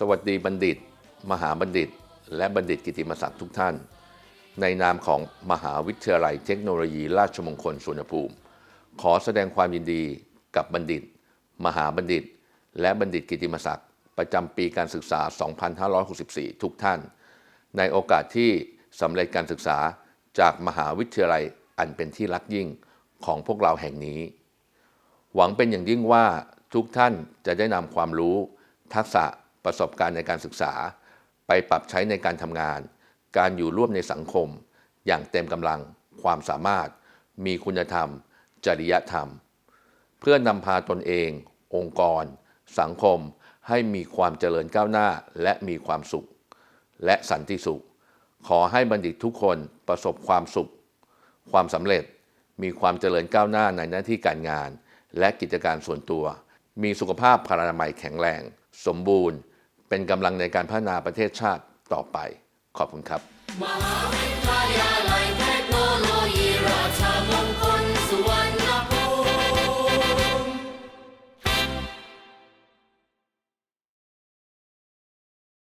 สวัสดีบัณฑิต มหาบัณฑิต และบัณฑิตกิติมศักดิ์ทุกท่าน ในนามของมหาวิทยาลัยเทคโนโลยีราชมงคลสุวรรณภูมิ ขอแสดงความยินดีกับบัณฑิต มหาบัณฑิต และบัณฑิตกิติมศักดิ์ประจำปีการศึกษา 2564 ทุกท่าน ในโอกาสที่สำเร็จการศึกษาจากมหาวิทยาลัยอันเป็นที่รักยิ่งของพวกเราแห่งนี้ หวังเป็นอย่างยิ่งว่าทุกท่านจะได้นำความรู้ ทักษะ ประสบการณ์ในการศึกษา ไปปรับใช้ในการทำงาน การอยู่ร่วมในสังคม อย่างเต็มกำลัง ความสามารถ มีคุณธรรม จริยธรรม เพื่อนำพาตนเอง องค์กร สังคม ให้มีความเจริญก้าวหน้าและมีความสุข และสันติสุข ขอให้บัณฑิตทุกคนประสบความสุข ความสำเร็จมีความเจริญก้าวหน้าในหน้าที่การงาน และกิจการส่วนตัว มีสุขภาพพลานามัยแข็งแรง สมบูรณ์ เป็นกำลังในการพัฒนาประเทศชาติต่อไป ขอบคุณครับ